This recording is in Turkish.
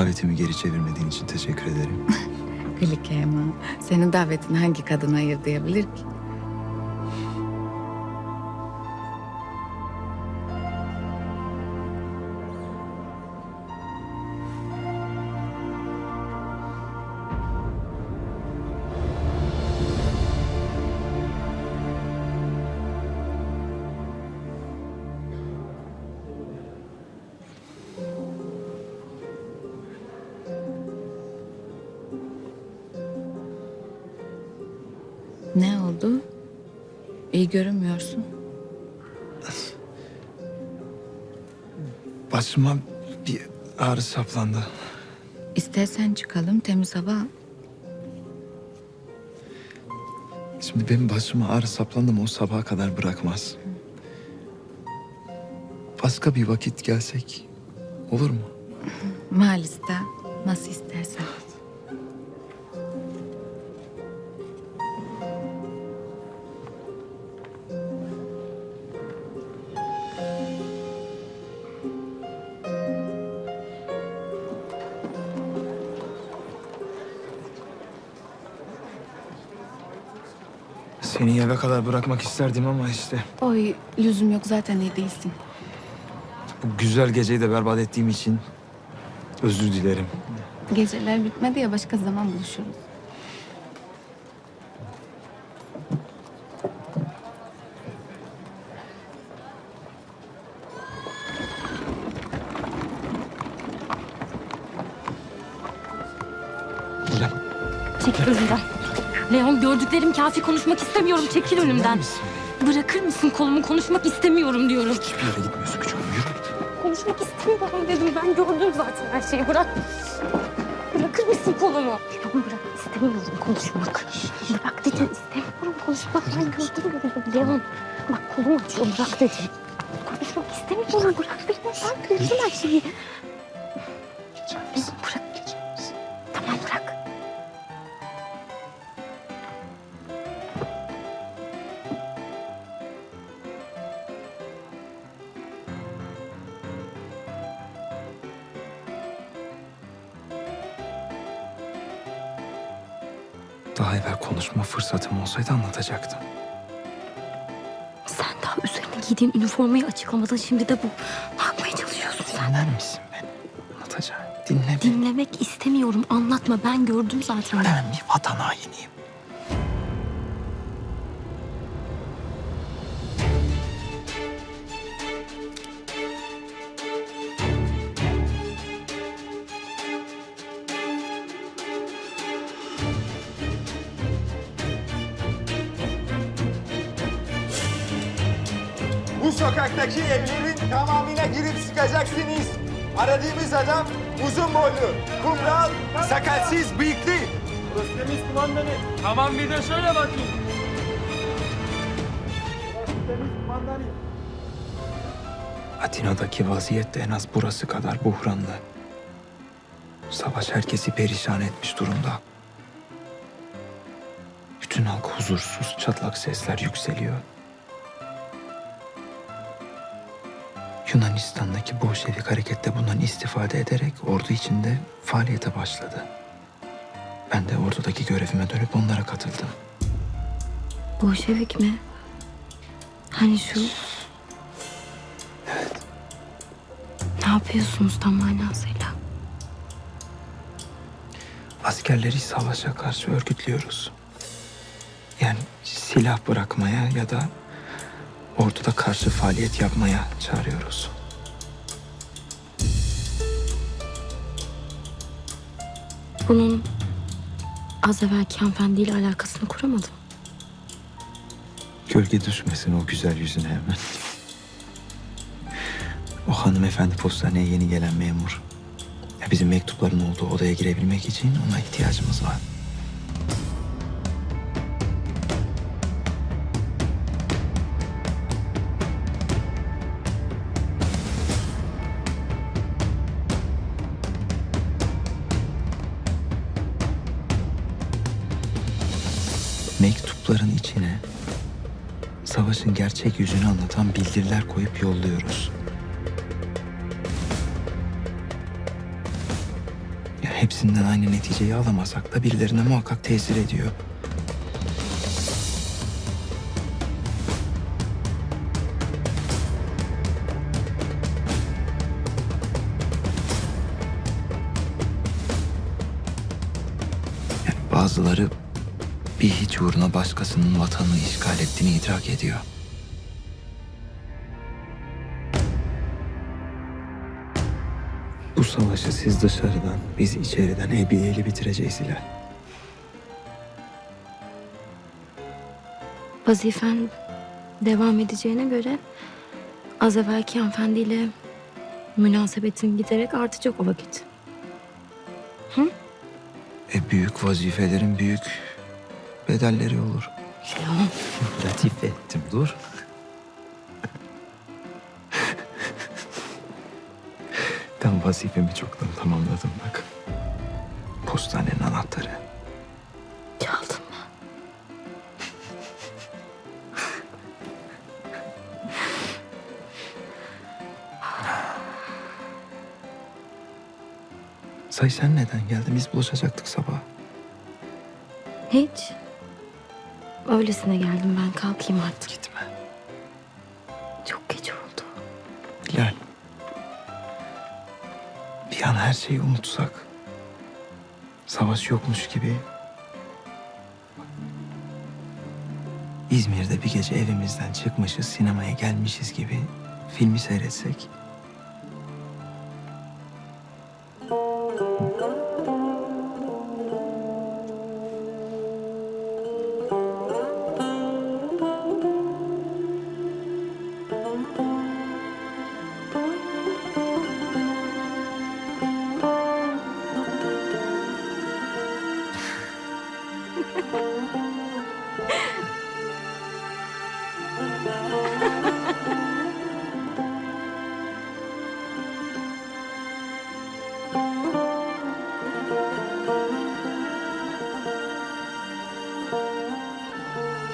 Davetimi geri çevirmediğin için teşekkür ederim. Glike ama senin davetini hangi kadın hayır diyebilir ki? Ne oldu? İyi görünmüyorsun. Başıma bir ağrı saplandı. İstersen çıkalım temiz hava. al. Şimdi benim başıma ağrı saplandı mı o sabaha kadar bırakmaz. Başka bir vakit gelsek olur mu? Maalesef nasıl istersen. Seni eve kadar bırakmak isterdim ama işte Oy lüzum yok zaten iyi değilsin. bu güzel geceyi de berbat ettiğim için özür dilerim. Geceler bitmedi ya başka zaman buluşuruz. Çekil önümden. Leon gördüklerim kafi konuşmak istemiyorum. Çekil önümden. misin? Bırakır mısın kolumu konuşmak istemiyorum diyorum. Hiçbir yere gitmiyorsun küçük hanım, yürü. Konuşmak istemiyorum dedim. Ben gördüm zaten her şeyi. Bırak. Bırakır mısın kolumu? Leon bırak. İstemiyorum konuşmak. Bırak dedim. İstemiyorum konuşmak. Ben gördüm dedim. Leon bak kolumu açıyor. Bırak dedim. Konuşmak istemiyorum. Bırak beni. Ben gördüm her şeyi. Daha evvel konuşma fırsatım olsaydı anlatacaktım. Sen daha üzerine giydiğin üniformayı açıklamadın. Şimdi de bu. Ne yapmaya çalışıyorsun sen? Dinler misin beni? Anlatacağım. Dinle beni. Dinlemek istemiyorum. Anlatma. Ben gördüm zaten. Ben bir vatan hainiyim. Sokaktaki evlerin tamamına girip sıkacaksınız. Aradığımız adam uzun boylu, kumral, sakalsız, bıyıklı. Burası temiz kumandanı. Tamam bir de şöyle bakayım. Burası temiz kumandanı. Atina'daki vaziyet de en az burası kadar buhranlı. Savaş herkesi perişan etmiş durumda. Bütün halk huzursuz, çatlak sesler yükseliyor. Yunanistan'daki Bolşevik harekette bundan istifade ederek ordu içinde faaliyete başladı. Ben de ordudaki görevime dönüp onlara katıldım. Bolşevik mi? Hani şu... Evet. Ne yapıyorsunuz tam manasıyla? askerleri savaşa karşı örgütlüyoruz. Yani silah bırakmaya ya da orduda karşı faaliyet yapmaya çağırıyoruz. Bunun az evvelki hanımefendiyle alakasını kuramadım. Gölge düşmesin o güzel yüzüne hemen. O hanımefendi postaneye yeni gelen memur. Ya bizim mektupların olduğu odaya girebilmek için ona ihtiyacımız var. Mektupların içine savaşın gerçek yüzünü anlatan bildiriler koyup yolluyoruz. Ya hepsinden aynı neticeyi alamasak da birilerine muhakkak tesir ediyor. Yani bazıları bir hiç uğruna başkasının vatanını işgal ettiğini idrak ediyor. Bu savaşı siz dışarıdan, biz içeriden ebiyeli bitireceğiz Hilal. Vazifen devam edeceğine göre az evvelki hanımefendiyle münasebetin giderek artacak o vakit. E büyük vazifelerin büyük bedelleri olur. Latife ettim dur. ben vazifemi çoktan tamamladım bak. Postanenin anahtarı. Çaldın mı? Say sen neden geldin? Biz buluşacaktık sabah. Hiç. Öylesine geldim ben kalkayım artık. Gitme. Çok geç oldu. Hilal. Bir an her şeyi unutsak. Savaş yokmuş gibi. İzmir'de bir gece evimizden çıkmışız, sinemaya gelmişiz gibi filmi seyretsek.